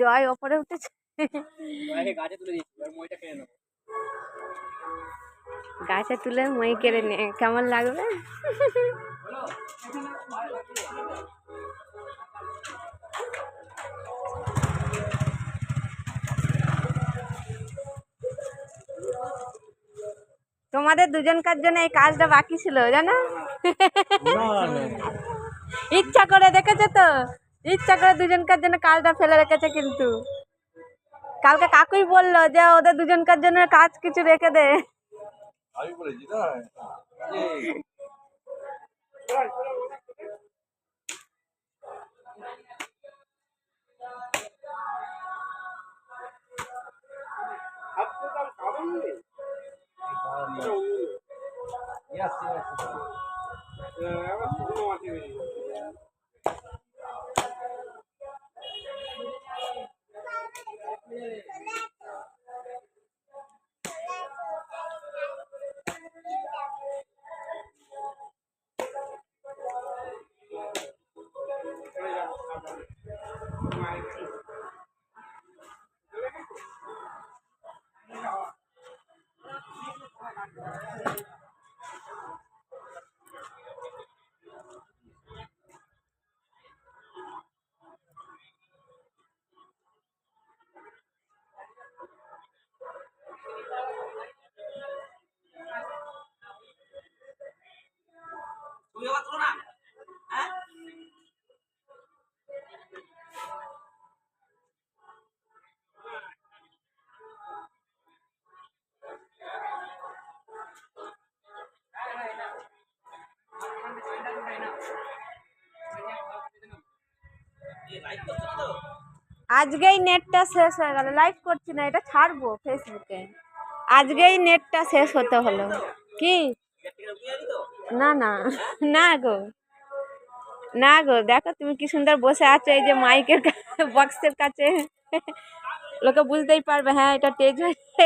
জয় ওপরে উঠেছে। গাছে তুলে মই কেড়ে নে কেমন লাগবে? তোমাদের দুজনকার জন্য এই কাজটা বাকি ছিল জানো? ইচ্ছা করে দেখেছ তো? ইচ্ছা করে দুজনকার জন্য কাজটা ফেলে রেখেছে কিন্তু। কালকে কাকুই বলল যে ওদের দুজনকার জন্য কাজ কিছু রেখে দে। আমি বলেছি না তুমি আবার না? হ্যাঁ? আজকেই নেটটা শেষ হয়ে গেল। লাইভ করছি না এটা ছাড়বো ফেসবুকে আজকেই নেটটা শেষ হতে হলো। কি? না না না গো। না গো, দেখো তুমি কি সুন্দর বসে আছো এই যে মাইকের বক্সের কাছে। লোকে বুঝতেই পারবে হ্যাঁ এটা টেজ হয়েছে